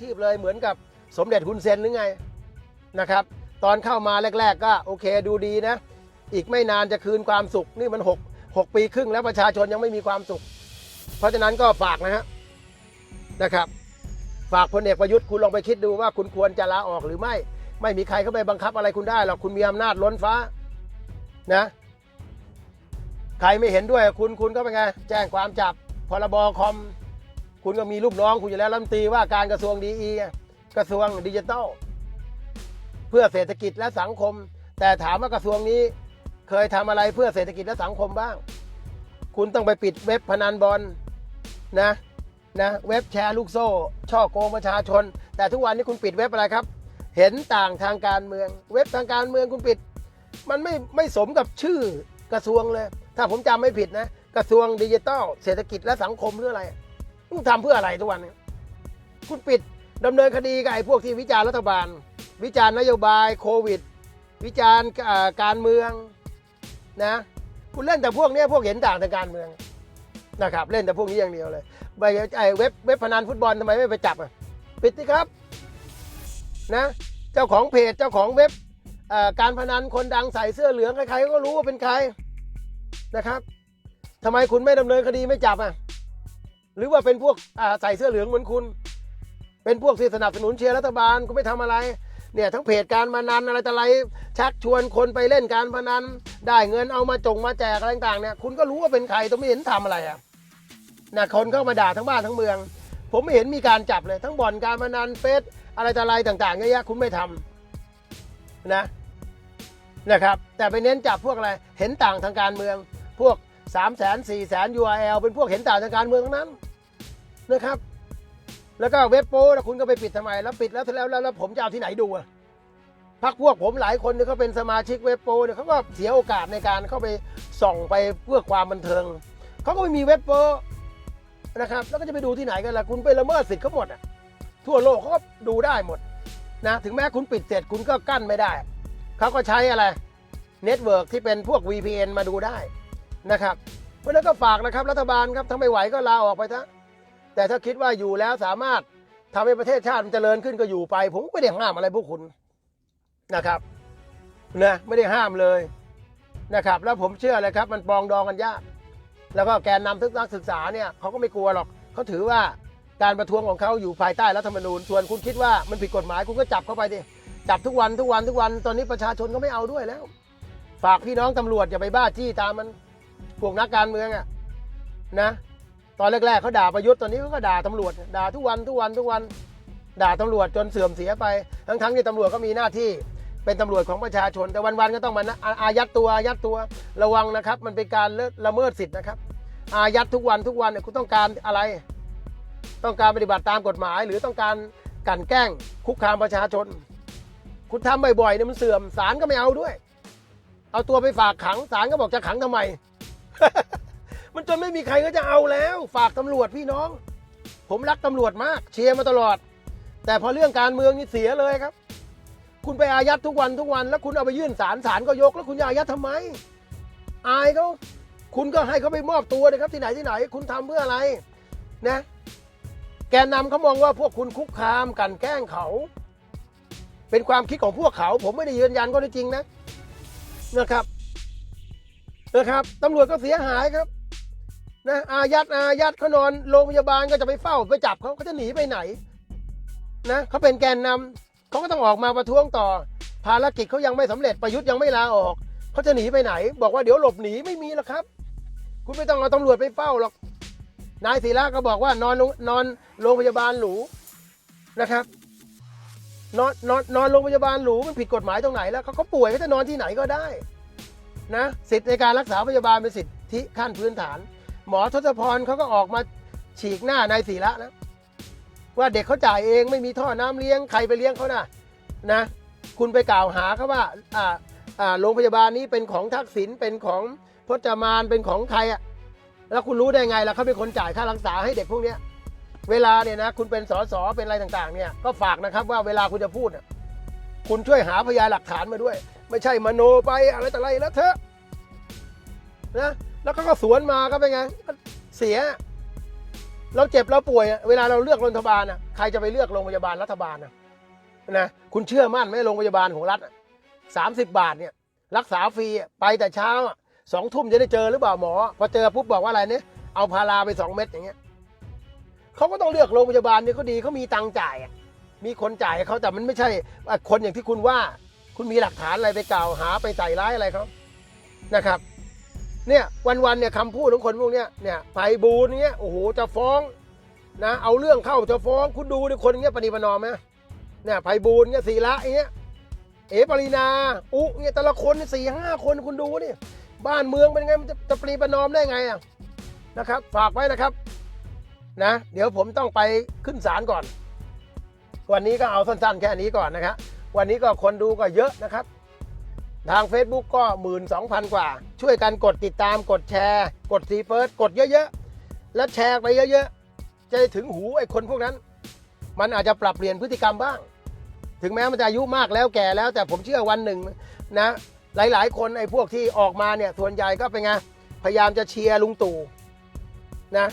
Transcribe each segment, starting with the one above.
ชีพเลยเหมือนกับสมเด็จฮุนเซนหรือไงนะครับ ตอนเข้ามาแรก ๆ ก็โอเคดูดีนะ อีกไม่นานจะคืนความสุขนี่มัน 6 6 ปีครึ่งแล้วประชาชนยังไม่มีความสุข เพราะฉะนั้นก็ฝากนะฮะนะครับ ฝากพลเอกประยุทธ์คุณลองไปคิดดูว่าคุณควรจะลาออกหรือไม่ ไม่มีใครเข้าไปบังคับอะไรคุณได้หรอกคุณมีอำนาจล้นฟ้านะใครไม่เห็นด้วยคุณคุณก็เป็นไงแจ้งความจับพรบคอม คุณก็มีลูกน้องคุณอยู่แล้วรัฐมนตรีว่าการกระทรวงดีอีกระทรวงดิจิทัลเพื่อเศรษฐกิจและสังคม แต่ถามว่ากระทรวงนี้เคยทำอะไรเพื่อเศรษฐกิจและสังคมบ้าง คุณต้องไปปิดเว็บพนันบอลนะนะเว็บแชร์ลูกโซ่ ช่อโกงประชาชน แต่ทุกวันนี้คุณปิดเว็บอะไรครับ เห็นต่างทางการเมือง เว็บทางการเมืองคุณปิด มันไม่ไม่สมกับชื่อกระทรวงเลย ถ้าผมจำไม่ผิดนะ กระทรวงดิจิทัลเศรษฐกิจและสังคมเพื่ออะไร คุณทำเพื่ออะไรทุกวันนี้คุณปิดดำเนินคดีกับไอ้พวกที่วิจารณ์รัฐบาล วิจารณ์นโยบายโควิด วิจารณ์การเมืองนะคุณเล่นแต่พวกนี้พวกเห็นต่างทางการเมืองนะครับ เล่นแต่พวกนี้อย่างเดียวเลยไปไอ้เว็บเว็บพนันฟุตบอลทำไมไม่ไปจับอะปิดสิครับนะเจ้าของเพจเจ้าของเว็บการพนันคนดังใส่เสื้อเหลืองใครๆก็รู้ว่าเป็นใครนะครับทำไมคุณไม่ดำเนินคดีไม่จับอะ หรือว่าเป็นพวกใส่เสื้อเหลืองเหมือนคุณ เป็นพวกที่สนับสนุนเชียร์รัฐบาลคุณไม่ทำอะไรเนี่ยทั้งเพจการพนันอะไรต่ออะไรชักชวนคนไปเล่นการพนันได้เงินเอามาจงมาแจกอะไรต่างๆเนี่ยคุณก็รู้ว่าเป็นใครแต่ไม่เห็นทำอะไรอะนะคนเข้ามาด่าทั้งบ้านทั้งเมือง ผมไม่เห็นมีการจับเลย ทั้งบ่อนการพนันเฟซอะไรต่ออะไรต่างๆเยอะแยะคุณไม่ทำนะนะครับ แต่ไปเน้นจับพวกอะไรเห็นต่างทางการเมือง พวก3 0 0 0 0 0 4 0 0 0 0 URL เป็นพวกเห็นต่างทางการเมืองทั้งนั้น นะครับ แล้วก็เว็บโป้แล้วคุณก็ไปปิดทำไม แล้วปิดแล้วแล้วแล้วแล้วผมจะเอาที่ไหนดูอะพักพวกผมหลายคนเนี่ยเขาเป็นสมาชิกเว็บโป้เนี่ยเขาก็เสียโอกาสในการเข้าไปส่องไปเพื่อความบันเทิงเขาก็ไม่มีเว็บโป้นะครับ แล้วก็จะไปดูที่ไหนกันล่ะคุณไปละเมิดสิทธิ์เขาหมดอะทั่วโลกเขาก็ดูได้หมดนะถึงแม้คุณปิดเสร็จคุณก็กั้นไม่ได้เขาก็ใช้อะไรเน็ตเวิร์กที่เป็นพวก VPN มาดูได้นะครับ เพราะนั้นก็ฝากนะครับรัฐบาลครับถ้าไม่ไหวก็ลาออกไปเถอะ แต่ถ้าคิดว่าอยู่แล้วสามารถทำให้ประเทศชาติมันเจริญขึ้นก็อยู่ไป ผมไม่ได้ห้ามอะไรพวกคุณนะครับนะไม่ได้ห้ามเลยนะครับ แล้วผมเชื่อเลยครับ มันปองดองกันยาก แล้วก็แกนนำนักศึกษาเนี่ยเขาก็ไม่กลัวหรอกเขาถือว่าการประท้วงของเขาอยู่ภายใต้รัฐธรรมนูญส่วนคุณคิดว่ามันผิดกฎหมายคุณก็จับเข้าไปดิจับทุกวันทุกวันทุกวันตอนนี้ประชาชนก็ไม่เอาด้วยแล้ว ฝากพี่น้องตำรวจอย่าไปบ้าจี้ตามมันพวกนักการเมืองอะนะ ตอนแรกๆเขาด่าประยุทธ์ตอนนี้เขาก็ด่าตำรวจด่าทุกวันทุกวันทุกวันด่าตำรวจจนเสื่อมเสียไป ทั้งๆที่ตำรวจก็มีหน้าที่เป็นตำรวจของประชาชน แต่วันๆก็ต้องมาอาอายัดตัวอายัดตัวระวังนะครับ มันเป็นการละละเมิดสิทธิ์นะครับ อายัดทุกวันทุกวันเนี่ยคุณต้องการอะไร ต้องการปฏิบัติตามกฎหมาย หรือต้องการกันแกล้งคุกคามประชาชน คุณทำบ่อยๆเนี่ยมันเสื่อมศาลก็ไม่เอาด้วย เอาตัวไปฝากขังศาลก็บอกจะขังทำไม มันจนไม่มีใครก็จะเอาแล้ว ฝากตำรวจพี่น้อง ผมรักตำรวจมาก เชียร์มาตลอด แต่พอเรื่องการเมืองนี่เสียเลยครับ คุณไปอายัดทุกวันทุกวัน แล้วคุณเอาไปยื่นศาลศาลก็ยก แล้วคุณจะอายัดทำไม อายเขาคุณก็ให้เขาไปมอบตัวเลยครับที่ไหนที่ไหน คุณทำเพื่ออะไรนะ แกนนำเขามองว่าพวกคุณคุกคามกันแกล้งเขา เป็นความคิดของพวกเขา ผมไม่ได้ยืนยันก็ได้จริงนะนะครับนะครับตำรวจก็เสียหายครับ นะอายัดอายัดเขานอนโรงพยาบาลก็จะไปเฝ้าไปจับเขาเขาจะหนีไปไหนนะเขาเป็นแกนนำเขาก็ต้องออกมาประท้วงต่อ ภารกิจเขายังไม่สำเร็จประยุทธ์ยังไม่ลาออกเขาจะหนีไปไหน บอกว่าเดี๋ยวหลบหนีไม่มีหรอกครับ คุณไม่ต้องเอาตำรวจไปเฝ้าหรอกนายศิระก็บอกว่านอนนอนโรงพยาบาลหรูนะครับนอนนอนนอนโรงพยาบาลหรูมันผิดกฎหมายตรงไหนแล้วเขาเขาป่วยเขาจะนอนที่ไหนก็ได้นะสิทธิในการรักษาพยาบาลเป็นสิทธิขั้นพื้นฐาน หมอทศพรเขาก็ออกมาฉีกหน้านายศิระนะว่าเด็กเขาจ่ายเองไม่มีท่อน้ำเลี้ยงใครไปเลี้ยงเขานะนะ คุณไปกล่าวหาเขาว่าอ่าอ่าโรงพยาบาลนี้เป็นของทักษิณเป็นของพจมานเป็นของใครอะแล้วคุณรู้ได้ไงล่ะเขาเป็นคนจ่ายค่ารักษาให้เด็กพวกเนี้ย เวลาเนี่ยนะคุณเป็นสสเป็นอะไรต่างๆ เนี่ยก็ฝากนะครับว่าเวลาคุณจะพูดคุณช่วยหาพยานหลักฐานมาด้วย ไม่ใช่มโนไปอะไรแต่อะไรแล้วเถอะนะ แล้วก็ก็สวนมาก็เป็นไงเสีย เราเจ็บเราป่วยเวลาเราเลือกโรงพยาบาลอะใครจะไปเลือกโรงพยาบาลรัฐบาลนะนะคุณเชื่อมั่นไหมโรงพยาบาลของรัฐสามสิบบาทเนี่ย รักษาฟรีไปแต่เช้าสองทุ่มจะได้เจอหรือเปล่าหมอพอเจอปุ๊บบอกว่าอะไรเนี่ยเอาพาราไปสองเม็ดอย่างเงี้ยเขาก็ต้องเลือกโรงพยาบาลเนี่ยเขาดีเขามีตังค์จ่ายมีคนจ่ายเขาแต่มันไม่ใช่คนอย่างที่คุณว่า คุณมีหลักฐานอะไรไปกล่าวหาไปใส่ร้ายอะไรเขานะครับ เนี่ยวันๆเนี่ยคำพูดของคนพวกเนี้ยเนี่ยไพบูลย์เนี้ยโอ้โหจะฟ้องนะเอาเรื่องเข้าจะฟ้องคุณดูดิคนเงี้ยปฏิบัตินอมไหมเนี่ยไพบูลย์เงี้ยศีระอย่างเงี้ยเอ๋ปรินาอุเนี่ยแต่ละคนสี่ห้าคนคุณดูนี่บ้านเมืองเป็นไงมันจะจะปฏิบัตินอมได้ไงอะนะครับฝากไว้นะครับนะเดี๋ยวผมต้องไปขึ้นศาลก่อน วันนี้ก็เอาสั้นๆ แค่นี้ก่อนนะครับวันนี้ก็คนดูก็เยอะนะครับ ทาง Facebook ก็ 1 2 0 0 0 กว่า ช่วยกันกดติดตามกดแชร์ กดซีเฟิร์สกดเยอะๆ แล้วแชร์ไปเยอะๆ จะได้ถึงหูไอ้คนพวกนั้น มันอาจจะปรับเปลี่ยนพฤติกรรมบ้าง ถึงแม้มันจะอายุมากแล้วแก่แล้ว แต่ผมเชื่อวันหนึ่งนะ หลายๆ คนไอ้พวกที่ออกมาเนี่ยส่วนใหญ่ก็เป็นไงพยายามจะเชียร์ลุงตู่นะ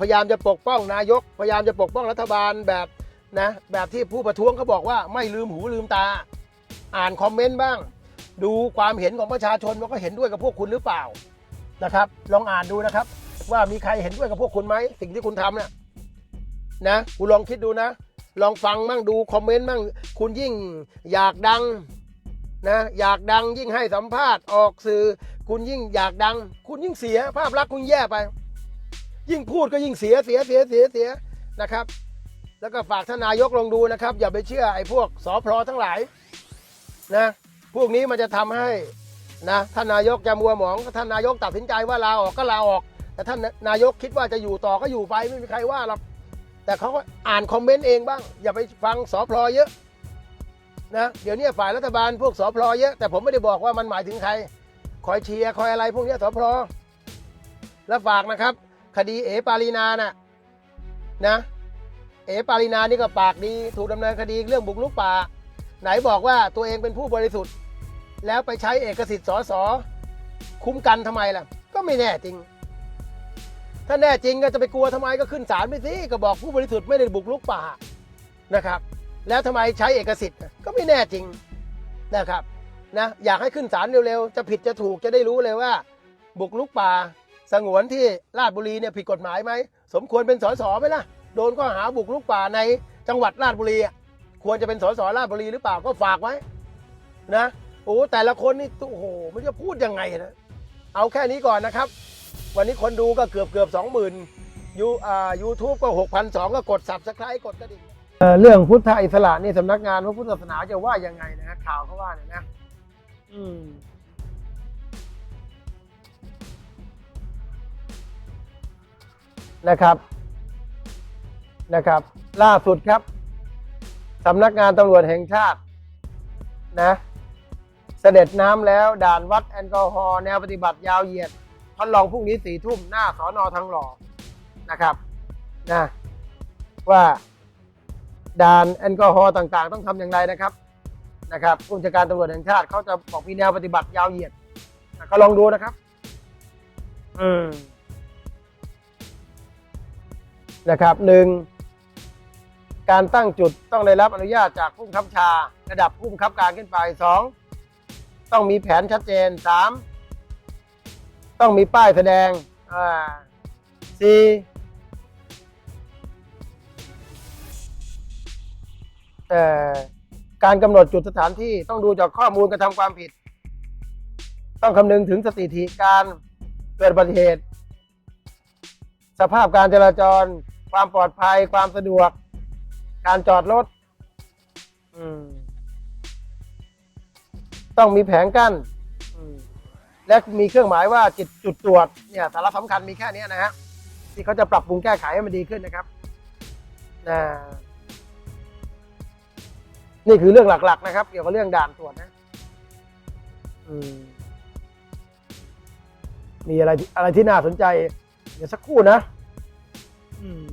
พยายามจะปกป้องนายก พยายามจะปกป้องรัฐบาลแบบนะแบบที่ผู้ประท้วงเขาบอกว่าไม่ลืมหูลืมตา อ่านคอมเมนต์บ้าง ดูความเห็นของประชาชนว่าก็เห็นด้วยกับพวกคุณหรือเปล่านะครับ ลองอ่านดูนะครับ ว่ามีใครเห็นด้วยกับพวกคุณไหมสิ่งที่คุณทำเนี่ยนะคุณลองคิดดูนะ ลองฟังมั่งดูคอมเมนต์มั่งคุณยิ่งอยากดังนะอยากดังยิ่งให้สัมภาษณ์ออกสื่อ คุณยิ่งอยากดัง คุณยิ่งเสียภาพลักษณ์คุณแย่ไป ยิ่งพูดก็ยิ่งเสียเสียเสียเสียเสียนะครับ แล้วก็ฝากท่านนายกลองดูนะครับ อย่าไปเชื่อไอ้พวกสอพลทั้งหลายนะ พวกนี้มันจะทำให้นะท่านนายกจะมัวหมองท่านนายกตัดสินใจว่าลาออกก็ลาออก แต่ท่านนายกคิดว่าจะอยู่ต่อก็อยู่ไปไม่มีใครว่าหรอกแต่เขาก็อ่านคอมเมนต์เองบ้าง อย่าไปฟังสอพลอเยอะนะเดี๋ยวนี้ฝ่ายรัฐบาลพวกสอพลอเยอะแต่ผมไม่ได้บอกว่ามันหมายถึงใคร คอยเชียร์คอยอะไรพวกนี้สอพลอแล้วฝากนะครับ คดีเอปารีนาน่ะนะ เอปารีนานี่ก็ปากดี ถูกดำเนินคดีเรื่องบุกรุกป่า ไหนบอกว่าตัวเองเป็นผู้บริสุทธิ์ แล้วไปใช้เอกสิทธิ์สอสอคุ้มกันทำไมล่ะ ก็ไม่แน่จริง ถ้าแน่จริงก็จะไปกลัวทำไมก็ขึ้นศาลไปสิก็บอกผู้บริสุทธิ์ไม่ได้บุกรุกป่านะครับ แล้วทำไมใช้เอกสิทธิ์ก็ไม่แน่จริงนะครับนะอยากให้ขึ้นศาลเร็วๆ จะผิดจะถูกจะได้รู้เลยว่า บุกรุกป่า สงวนที่ราชบุรีเนี่ยผิดกฎหมายไหมสมควรเป็นสสไหมล่ะโดนข้อหาบุกรุกป่าในจังหวัดราชบุรีอะ ควรจะเป็นสสราชบุรีหรือเปล่าก็ฝากไว้นะโอ้แต่ละคนนี่โอ้โหมันจะพูดยังไงนะเอาแค่นี้ก่อนนะครับ วันนี้คนดูก็เกือบเกือบสองหมื่นยูอ่ายูทูบก็หกพันสองก็กดสับสไครต์กดกระดิ่งเรื่องพุทธอิสระนี่สำนักงานพระพุทธศาสนาจะว่ายังไงนะข่าวเขาว่าเนี่ยนะอืมนะครับนะครับ ล่าสุดครับ สำนักงานตำรวจแห่งชาตินะเสด็จน้ำแล้วด่านวัดแอลกอฮอล์แนวปฏิบัติยาวเหยียดทดลองพรุ่งนี้สี่ทุ่มหน้าสอนอทางหล่อนะครับนะว่าด่านแอลกอฮอล์ต่างๆ ต้องทำอย่างไรนะครับนะครับผู้บัญชาการตำรวจแห่งชาติเขาจะบอกมีแนวปฏิบัติยาวเหยียดนะก็ลองดูนะครับ อืมนะครับหนึ่ง การตั้งจุดต้องได้รับอนุญาตจากผู้บังคับชา ระดับผู้บังคับการขึ้นไปสองต้องมีแผนชัดเจนสามต้องมีป้ายแสดงอ่าสี่เอ่อการกำหนดจุดสถานที่ต้องดูจากข้อมูลกระทำความผิด ต้องคำนึงถึงสถิติการเกิดอุบัติเหตุ สภาพการจราจร ความปลอดภัย ความสะดวก การจอดรถต้องมีแผงกั้นและมีเครื่องหมายว่าจุดจุดตรวจเนี่ย สาระสำคัญมีแค่นี้นะฮะที่เขาจะปรับปรุงแก้ไขให้มันดีขึ้นนะครับนะนี่คือเรื่องหลัก ๆ นะครับ เกี่ยวกับเรื่องด่านตรวจนะมมีอะไรอะไรที่น่าสนใจ เดี๋ยวสักครู่นะ อืม